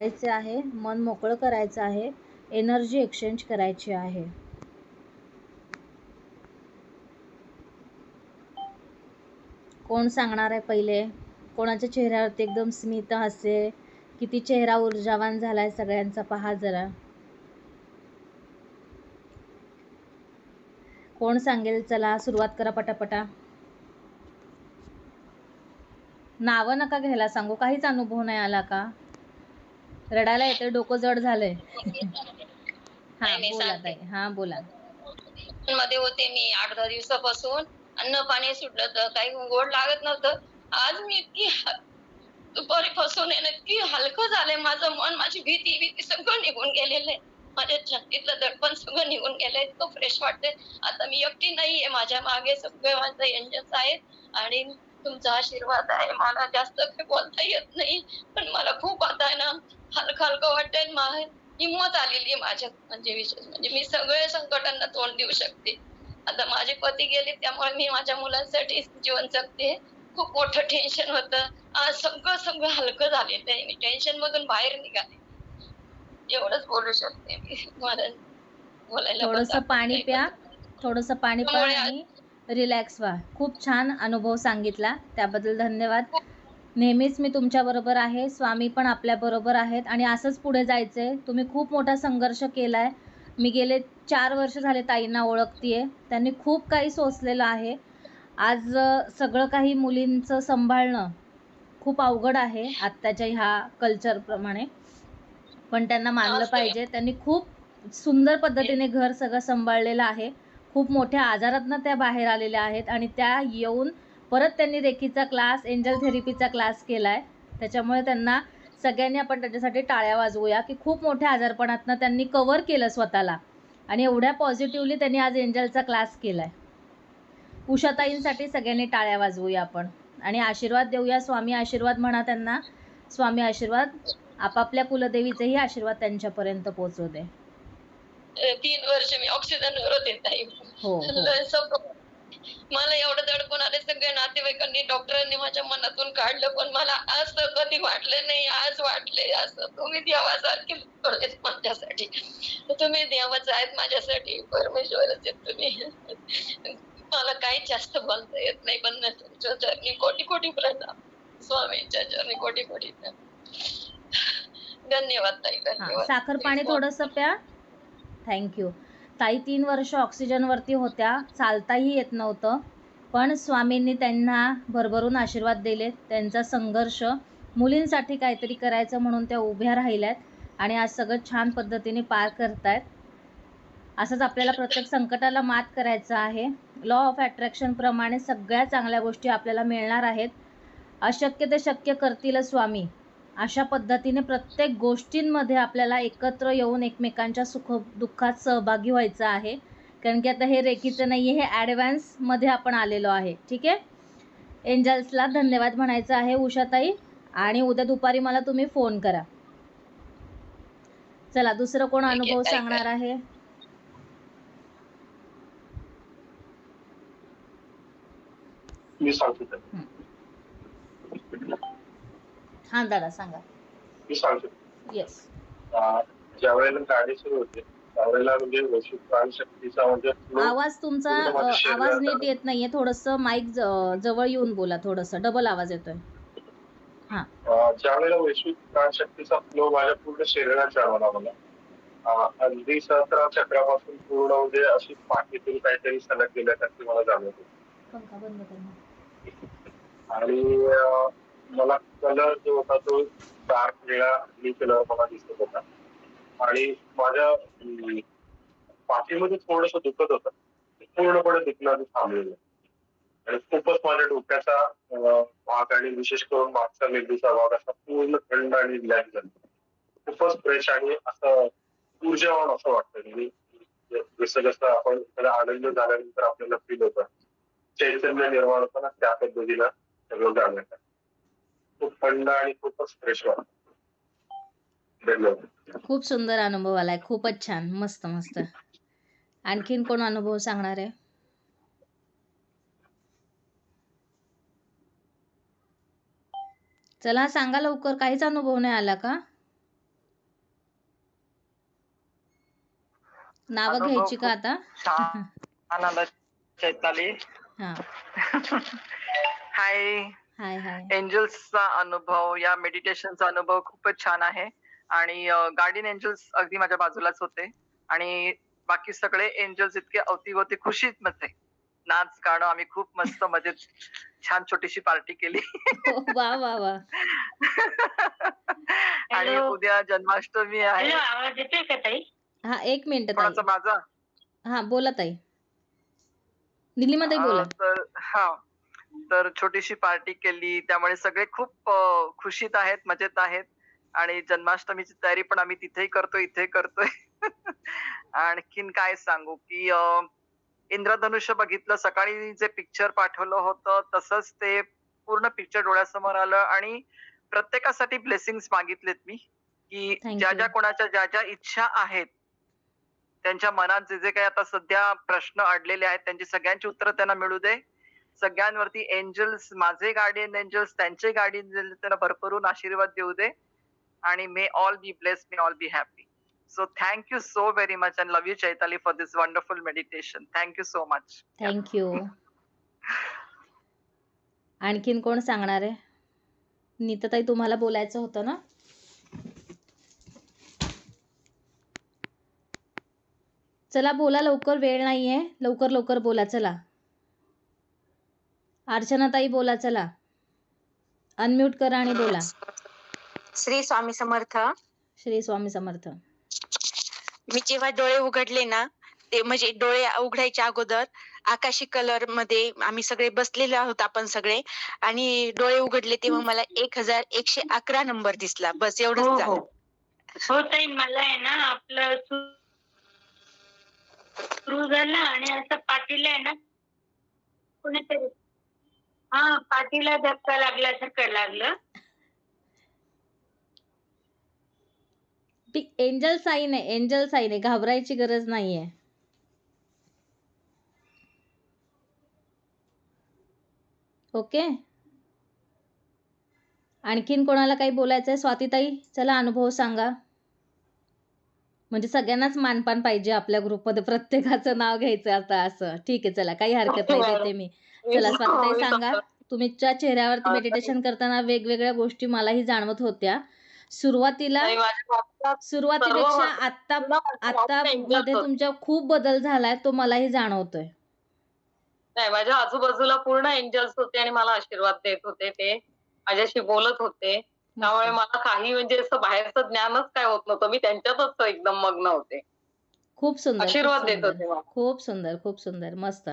करायचे आहे मन मोकळं करायचं आहे एनर्जी एक्सचेंज करायची आहे. कोण सांगणार आहे पहिले? कोणाच्या चेहऱ्यावरती एकदम स्मित हसे? किती चेहरा ऊर्जावान झालाय सगळ्यांचा? पहा जरा. कोण सांगेल? चला सुरुवात करा पटापटा. नावं नका घ्यायला सांगू. काहीच अनुभव नाही आला का? रडायला येते डोकं जड झालंय. हा नाही, बोला सांगते. ताई. हा बोला. मध्ये होते मी आठ दहा दिवसापासून. अन्न पाणी सुटलं तर काही गोड लागत नव्हतं. आज मी इतकी ह- दुपारी पासून आहे ना इतकी हलकं झालंय माझं मन माझी भीती भीती सगळं निघून गेलेलं आहे. माझ्या छातीतलं दडपण सगळं निघून गेलंय इतकं फ्रेश वाटतंय. आता मी एकटी नाहीये माझ्या मागे सगळे माझं एंजल्स आहेत. आणि तुमचा आशीर्वाद आहे. मला जास्त काही बोलता येत नाही पण मला खूप आता ना हलकं हलकं वाटतंय हिंमत आलेली आहे माझ्यात. म्हणजे विशेष म्हणजे मी सगळ्या संकटांना तोंड देऊ शकते. आता माझे पती गेले त्यामुळे मी माझ्या मुलांसाठी जीवन जगते. खूप मोठं टेन्शन होतं. आज सगळं सगळं हलकं झालेलं आहे मी टेन्शन मधून बाहेर निघाले. एवढंच बोलू शकते मी. मला बोलायला थोडस पाणी. प्या. थोडस पाणी प्या रिलॅक्स व्हा. खूप छान अनुभव सांगितला. त्याबद्दल धन्यवाद. नेहमीच मी तुमच्या बरोबर आहे. स्वामी पण आपल्या बरोबर आहेत. आणि असंच पुढे जायचंय. तुम्ही खूप मोठा संघर्ष केलाय. मी गेले चार वर्ष झाले ताईंना ओळखतीये. त्यांनी खूप काही सोसलेलं आहे. आज सगळं काही मुलींचं सांभाळणं खूप अवघड आहे. आत्ताच्या ह्या कल्चरप्रमाणे पण त्यांना मानलं. पाहिजे. त्यांनी खूप सुंदर पद्धतीने घर सगळं सांभाळलेलं आहे. खूप मोठ्या आजारातनं त्या बाहेर आलेल्या आहेत आणि त्या येऊन परत त्यांनी रेखीचा क्लास एंजल थेरपीचा क्लास केलाय. त्याच्यामुळे त्यांना सगळ्यांनी आपण त्याच्यासाठी टाळ्या वाजवूया की खूप मोठ्या आजारपणातनं त्यांनी कव्हर केलं स्वतःला. आणि एवढ्या पॉझिटिव्हली त्यांनी आज एंजलचा क्लास केलाय. उषाताईंसाठी सगळ्यांनी टाळ्या वाजवूया आपण. आणि आशीर्वाद देऊया. स्वामी आशीर्वाद म्हणा त्यांना. स्वामी आशीर्वाद आपापल्या कुलदेवीचेही आशीर्वाद त्यांच्यापर्यंत पोहोचू दे. तीन वर्ष मी ऑक्सिजनवर होते ताई. हो हो. मला एवढं दडपण आले सगळे नातेवाईकांनी डॉक्टरांनी माझ्या मनातून काढलं पण मला असं कधी वाटलं नाही आज वाटले असं तुम्ही देवासारखे माझ्यासाठी. तुम्ही देवाच आहेत माझ्यासाठी परमेश्वरच आहेत तुम्ही. मला काही जास्त बोलता येत नाही पण तुमच्या चरणी कोटी कोटी प्रणाम. स्वामींच्या चरणी कोटी कोटी धन्यवाद ताई धन्यवाद. साखर पाणी थोडंसं प्या. थँक्यू ताई तीन वर्ष ऑक्सिजनवरती होत्या. चालताही येत नव्हतं. पण स्वामींनी त्यांना भरभरून आशीर्वाद दिले त्यांचा संघर्ष मुलींसाठी काहीतरी करायचं म्हणून त्या उभ्या राहिल्यात आणि आज सगळं छान पद्धतीने पार करतायत. असंच आपल्याला प्रत्येक संकटाला मात करायचं आहे. लॉ ऑफ अट्रॅक्शनप्रमाणे सगळ्या चांगल्या गोष्टी आपल्याला मिळणार आहेत. अशक्य ते शक्य करतील स्वामी. अशा पद्धतीने प्रत्येक गोष्टींमध्ये आपल्याला एकत्र येऊन एकमेकांच्या सुख दुःखात सहभागी व्हायचं आहे. कारण की आता हे रेखीचं नाही आहे हे ॲडव्हान्समध्ये आपण आलेलो आहे. ठीक आहे? एंजल्सला धन्यवाद म्हणायचं आहे उषाताई. आणि उद्या दुपारी मला तुम्ही फोन करा. चला दुसरं कोण अनुभव सांगणार आहे? मी सांगतो. हां दादा सांगा. मी सांगतो. येस ज्या वेळेला गाडी सुरू होते त्यावेळेला म्हणजे वैश्विक प्राणशक्तीचा म्हणजे आवाज तुमचा आवाज नीट येत नाहीये थोडंसं माईक जवळ येऊन बोला थोडंसं डबल आवाज येतोय. हां. ज्या वेळेला वैश्विक प्राणशक्तीचा फ्लो माझ्या पूर्ण शरीरात जाणवला मला. अगदी सहस्रा चक्रापासून पूर्ण म्हणजे अशी पाठीतून काहीतरी सलग गेल्यासारखी मला जाणवत होती. आणि मला कलर जो होता तो डार्क निळा ब्लू कलर मला दिसत होता. आणि माझ्या पाठीमध्ये थोडस दुखत होतं. पूर्णपणे दुखणं थांबलेलं. आणि खूपच माझ्या डोक्याचा भाग आणि विशेष करून मागचा मेंदूचा भाग असा पूर्ण थंड आणि रिलॅक्स झाला. खूपच फ्रेश आणि असं ऊर्जावान असं वाटतं. आणि जसं जसं आपण एखादा आनंद झाल्यानंतर आपल्याला फील होतं. चैतन्य निर्माण होतं ना त्या पद्धतीला सगळं जाणवत थंड आणि खूपच फ्रेश खूप सुंदर अनुभव आलाय. खूपच छान. मस्त मस्त. आणखीन कोण अनुभव सांगणार आहे? चला सांगा लवकर. काहीच अनुभव नाही आला का? नाव घ्यायची का आता? हाय हाय हाय. एंजल्सचा अनुभव या मेडिटेशनचा अनुभव खूपच छान आहे. आणि गार्डियन एंजल्स अगदी माझ्या बाजूलाच होते. आणि बाकी सगळे एंजल्स इतके अवतीभोवती खुशीत मध्ये नाच गाणं आम्ही खूप मस्त मजेत छान छोटीशी पार्टी केली. हो, वा वा वा. आणि. उद्या जन्माष्टमी आहे. हॅलो आवाज येतोय का ताई? हा एक मिनिट कोणाचा ताई माझा. हा बोला ताई. निलिमा ताई बोला. अं, तर हा. तर छोटीशी पार्टी केली त्यामुळे सगळे खूप खुशीत आहेत मजेत आहेत. आणि जन्माष्टमीची तयारी पण आम्ही तिथेही करतोय इथे करतोय. आणखीन काय सांगू की इंद्रधनुष्य बघितलं सकाळी जे पिक्चर पाठवलं होतं तसंच ते पूर्ण पिक्चर डोळ्यासमोर आलं. आणि प्रत्येकासाठी ब्लेसिंग्स मागितलेत मी की ज्या. ज्या कोणाच्या ज्या ज्या इच्छा आहेत त्यांच्या मनात जे जे काही आता सध्या प्रश्न अडलेले आहेत त्यांची सगळ्यांची उत्तरं त्यांना मिळू दे. सगळ्यांवरती एंजल्स माझे गार्डियन एंजल्स त्यांचे गार्डियन त्यांना भरभरून आशीर्वाद देऊ दे. आणि may all be bless may all be happy so thank you so very much and love you Chaitali for this wonderful meditation thank you so much thank you आणखीन कोण सांगणार आहे? नीताताई तुम्हाला बोलायचं होतं ना? चला बोला लवकर वेळ नाहीये. लवकर लवकर बोला चला. अर्चना ताई बोला चला. अनम्यूट करा आणि बोला. श्री स्वामी समर्थ. श्री स्वामी समर्थ. मी जेव्हा डोळे उघडले ना ते म्हणजे डोळे उघडायच्या अगोदर आकाशी कलरमध्ये आम्ही सगळे बसलेलो आहोत आपण सगळे आणि डोळे उघडले तेव्हा मला एक हजार एकशे अकरा नंबर दिसला. बस हो एवढंच हो झालं. हो ताई मला आहे ना आपलं सुरू झालं आणि असं पाठीला आहे ना कोणीतरी. हा पाठीला धक्का लागल्यासारखं लागलं. ती एंजल साईन आहे एंजल साईन आहे घाबरायची गरज नाहीये. ओके? आणखीन कोणाला काही बोलायचंय? स्वातीताई चला अनुभव सांगा. म्हणजे सगळ्यांनाच मानपान पाहिजे आपल्या ग्रुपमध्ये. प्रत्येकाचं नाव घ्यायचं आता असं. ठीक आहे चला. काही हरकत नाही देते मी. चला स्वातीताई सांगा. तुमच्या चेहऱ्यावरती मेडिटेशन करताना वेगवेगळ्या गोष्टी मलाही जाणवत होत्या. सुरुवातीला सुरुवातीपेक्षा आता आता मध्ये. तुमच्या खूप बदल झालाय तो मलाही जाणवतोय. नाही माझ्या आजूबाजूला पूर्ण एंजल्स होते आणि मला आशीर्वाद देत होते ते. माझ्याशी बोलत होते. त्यामुळे मला काही म्हणजे असं बाहेरचं ज्ञानच काय होत नव्हतं. मी त्यांच्यातच एकदम मग्न होते. खूप सुंदर आशीर्वाद देत. होते मला. खूप सुंदर खूप सुंदर. मस्त.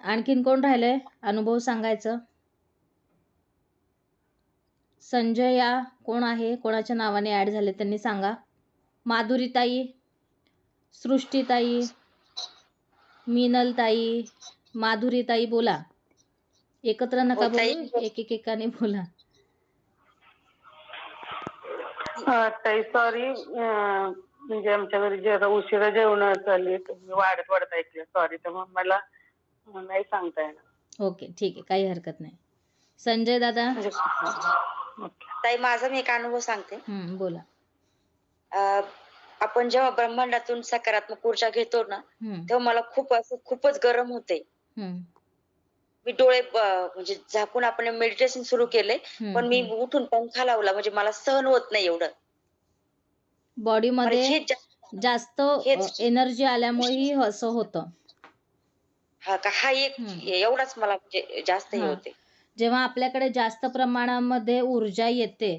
आणखीन कोण राहिलंय? अनुभव सांगायचं? संजय या कोण आहे? कोणाच्या नावाने ऍड झाले? त्यांनी सांगा. माधुरीताई सृष्टीताई मीनलताई माधुरीताई बोला. एकत्र नका हो, ताई. बोलू एक एक एकाने बोला ताई सॉरी म्हणजे आमच्या घरी जरा उशिरा जेवण चालली तुम्ही वाढत वाढत ऐकलं. सॉरी तर मग मला नाही सांगता येणार. ओके ठीक आहे. काही हरकत नाही. संजय दादा? म्हणजे. ताई माझा मी एक अनुभव सांगते. बोला. अं, आपण जेव्हा ब्रह्मांडातून सकारात्मक ऊर्जा घेतो ना तेव्हा मला खूप असं खूपच गरम होते. मी डोळे म्हणजे झाकून आपण मेडिटेशन सुरू केले पण मी. उठून पंखा लावला म्हणजे मला सहन होत नाही एवढं. बॉडीमध्ये जास्त एनर्जी आल्यामुळेही असं होतं. हा का? हा एक. एवढाच मला म्हणजे जास्त हे हा. होते. जेव्हा आपल्याकडे जास्त प्रमाणामध्ये ऊर्जा येते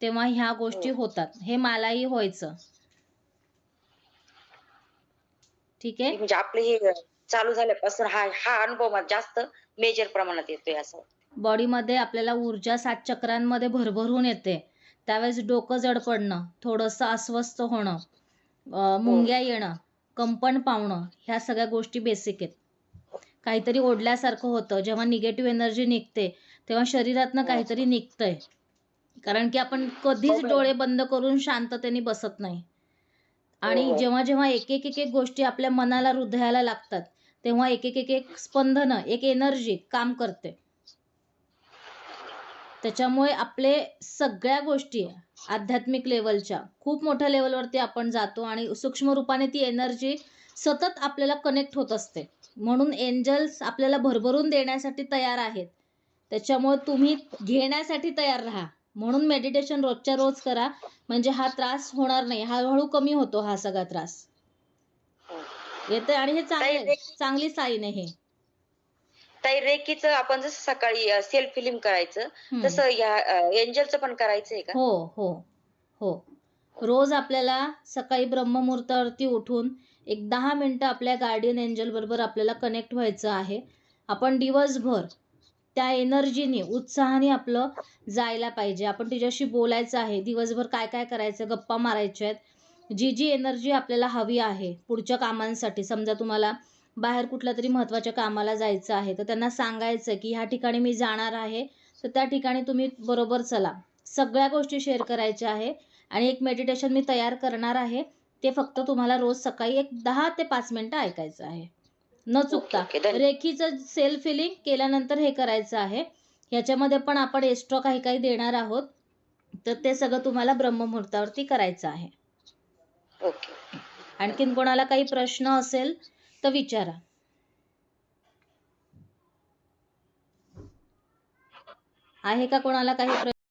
तेव्हा ह्या गोष्टी हो. होतात. हे मलाही व्हायचं. ठीक आहे? म्हणजे आपले हे चालू झाल्यापासून हा हा अनुभव मला जास्त मेजर प्रमाणात येतोय असं बॉडीमध्ये आपल्याला ऊर्जा सात चक्रांमध्ये भरभरून येते. त्यावेळेस डोकं जड पडणं थोडंसं अस्वस्थ होणं अं, मुंग्या येणं कंपन पावणं ह्या सगळ्या गोष्टी बेसिक आहेत. काहीतरी ओढल्यासारखं होतं. जेव्हा निगेटिव्ह एनर्जी निघते तेव्हा शरीरातनं काहीतरी निघतंय. कारण की आपण कधीच डोळे बंद करून शांततेने बसत नाही. आणि हो. जेव्हा जेव्हा एक एक एक एक गोष्टी आपल्या मनाला हृदयाला लागतात तेव्हा एक एक एक एक स्पंदनं एक एनर्जी काम करते. त्याच्यामुळे आपले सगळ्या गोष्टी आध्यात्मिक लेवलच्या खूप मोठ्या लेवलवरती आपण जातो आणि सूक्ष्म रूपाने ती एनर्जी सतत आपल्याला कनेक्ट होत असते. म्हणून एंजल्स आपल्याला भरभरून देण्यासाठी तयार आहेत. त्याच्यामुळे तुम्ही घेण्यासाठी तयार राहा. म्हणून मेडिटेशन रोजच्या रोज करा. म्हणजे हा त्रास होणार नाही. हळूहळू कमी होतो हा सगळा त्रास. येते आणि हे चांगले चांगली साईन आहे हे. ताई रेकीचं आपण जसं सकाळी सेल्फ फिलिंग करायचं. तसं या एंजलचं पण करायचंय का? हो हो हो. रोज आपल्याला सकाळी ब्रह्ममुहूर्तावरती उठून एक दहा मिनटं आपल्या गार्डियन एंजल बरोबर आपल्याला कनेक्ट व्हायचं आहे. आपण दिवसभर त्या एनर्जीने उत्साहाने आपलं जायला पाहिजे. आपण तिच्याशी बोलायचं आहे दिवसभर काय काय करायचं गप्पा मारायच्या आहेत जी जी एनर्जी आपल्याला हवी आहे पुढच्या कामांसाठी. समजा तुम्हाला बाहेर कुठल्या तरी महत्त्वाच्या कामाला जायचं आहे तर त्यांना सांगायचं की ह्या ठिकाणी मी जाणार आहे तर त्या ठिकाणी तुम्ही बरोबर चला. सगळ्या गोष्टी शेअर करायच्या आहे आणि एक मेडिटेशन मी तयार करणार आहे ते फक्त तुम्हाला रोज सकाळी एक दहा ते पाच मिनटं ऐकायचं आहे. न चुकता. रेखीचं सेल्फ फिलिंग केल्यानंतर हे करायचं आहे. ह्याच्यामध्ये पण आपण एक्स्ट्रा काही काही देणार आहोत. तर ते सगळं तुम्हाला ब्रह्ममुहूर्तावरती करायचं आहे. ओके आणखीन कोणाला काही प्रश्न असेल तर विचारा. आहे का कोणाला काही